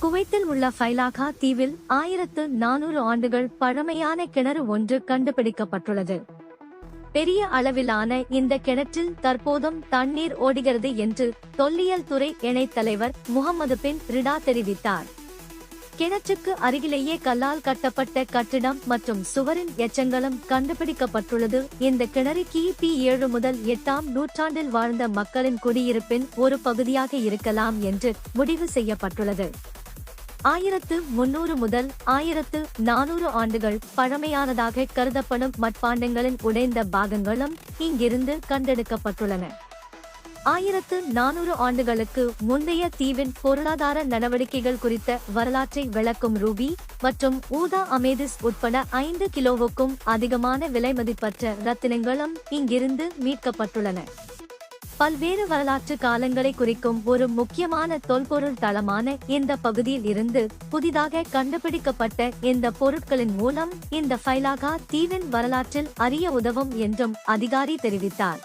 குவைத்தில் உள்ள ஃபைலாகா தீவில் ஆயிரத்து நானூறு ஆண்டுகள் பழமையான கிணறு ஒன்று கண்டுபிடிக்கப்பட்டுள்ளது. பெரிய அளவிலான இந்த கிணற்றில் தற்போதும் தண்ணீர் ஓடுகிறது என்று தொல்லியல் துறை இணைத் தலைவர் முகமது பின் ரிடா தெரிவித்தார். கிணற்றுக்கு அருகிலேயே கல்லால் கட்டப்பட்ட கட்டிடம் மற்றும் சுவரின் எச்சங்களும் கண்டுபிடிக்கப்பட்டுள்ளது. இந்த கிணறு கிபி ஏழு முதல் எட்டாம் நூற்றாண்டில் வாழ்ந்த மக்களின் குடியிருப்பின் ஒரு பகுதியாக இருக்கலாம் என்று முடிவு செய்யப்பட்டுள்ளது. ஆயிரத்து முன்னூறு முதல் ஆயிரத்து நானூறு ஆண்டுகள் பழமையானதாக கருதப்படும் மட்பாண்டங்களின் உடைந்த பாகங்களும் இங்கிருந்து கண்டெடுக்கப்பட்டுள்ளன. ஆயிரத்து நானூறு ஆண்டுகளுக்கு முந்தைய தீவின் பொருளாதார நடவடிக்கைகள் குறித்த வரலாற்றை விளக்கும் ரூபி மற்றும் ஊதா அமேதிஸ் உட்பட ஐந்து கிலோவுக்கும் அதிகமான விலைமதிப்பற்ற ரத்தினங்களும் இங்கிருந்து மீட்கப்பட்டுள்ளன. பல்வேறு வரலாற்று காலங்களை குறிக்கும் ஒரு முக்கியமான தொல்பொருள் தளமான இந்த பகுதியில் இருந்து புதிதாக கண்டுபிடிக்கப்பட்ட இந்த பொருட்களின் மூலம் இந்த ஃபைலாகா தீவின் வரலாற்றில் அறிய உதவும் என்றும் அதிகாரி தெரிவித்தார்.